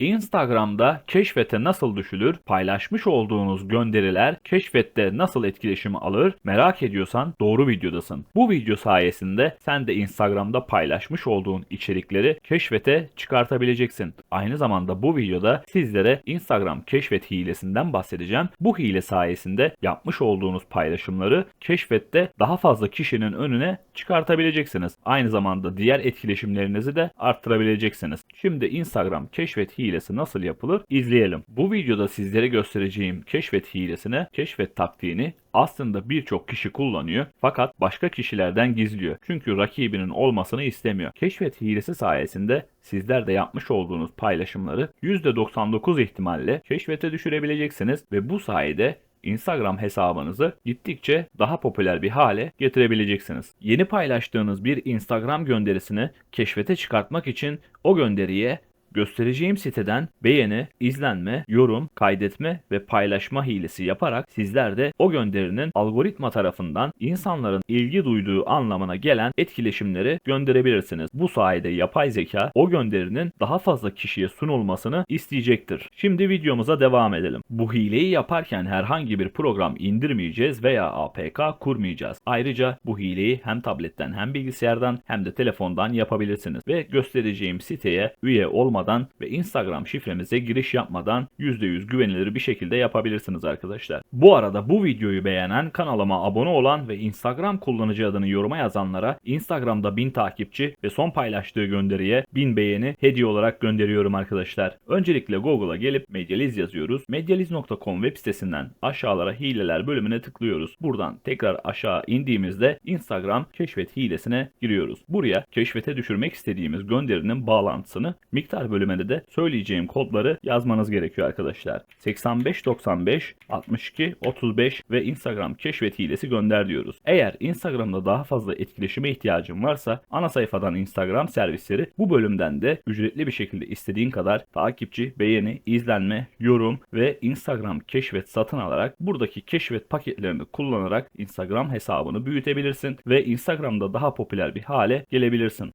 Instagram'da keşfete nasıl düşülür? Paylaşmış olduğunuz gönderiler keşfette nasıl etkileşimi alır? Merak ediyorsan doğru videodasın. Bu video sayesinde sen de Instagram'da paylaşmış olduğun içerikleri keşfete çıkartabileceksin. Aynı zamanda bu videoda sizlere Instagram keşfet hilesinden bahsedeceğim. Bu hile sayesinde yapmış olduğunuz paylaşımları keşfette daha fazla kişinin önüne çıkartabileceksiniz. Aynı zamanda diğer etkileşimlerinizi de arttırabileceksiniz. Şimdi Instagram keşfet hilesi nasıl yapılır izleyelim. Bu videoda sizlere göstereceğim keşfet hilesine, keşfet taktiğini aslında birçok kişi kullanıyor fakat başka kişilerden gizliyor. Çünkü rakibinin olmasını istemiyor. Keşfet hilesi sayesinde sizler de yapmış olduğunuz paylaşımları %99 ihtimalle keşfete düşürebileceksiniz ve bu sayede Instagram hesabınızı gittikçe daha popüler bir hale getirebileceksiniz. Yeni paylaştığınız bir Instagram gönderisini keşfete çıkartmak için o gönderiye göstereceğim siteden beğeni, izlenme, yorum, kaydetme ve paylaşma hilesi yaparak sizler de o gönderinin algoritma tarafından insanların ilgi duyduğu anlamına gelen etkileşimleri gönderebilirsiniz. Bu sayede yapay zeka o gönderinin daha fazla kişiye sunulmasını isteyecektir. Şimdi videomuza devam edelim. Bu hileyi yaparken herhangi bir program indirmeyeceğiz veya APK kurmayacağız. Ayrıca bu hileyi hem tabletten hem bilgisayardan hem de telefondan yapabilirsiniz ve göstereceğim siteye üye olmadan ve Instagram şifremize giriş yapmadan %100 güvenilir bir şekilde yapabilirsiniz arkadaşlar. Bu arada bu videoyu beğenen, kanalıma abone olan ve Instagram kullanıcı adını yoruma yazanlara Instagram'da 1000 takipçi ve son paylaştığı gönderiye 1000 beğeni hediye olarak gönderiyorum arkadaşlar. Öncelikle Google'a gelip Medyaliz yazıyoruz. Medyaliz.com web sitesinden aşağılara hileler bölümüne tıklıyoruz. Buradan tekrar aşağı indiğimizde Instagram keşfet hilesine giriyoruz. Buraya keşfete düşürmek istediğimiz gönderinin bağlantısını miktar bölümünde de söyleyeceğim kodları yazmanız gerekiyor arkadaşlar. 8595 62 35 ve Instagram keşfet hilesi gönder diyoruz. Eğer Instagram'da daha fazla etkileşime ihtiyacın varsa ana sayfadan Instagram servisleri bu bölümden de ücretli bir şekilde istediğin kadar takipçi, beğeni, izlenme, yorum ve Instagram keşfet satın alarak buradaki keşfet paketlerini kullanarak Instagram hesabını büyütebilirsin ve Instagram'da daha popüler bir hale gelebilirsin.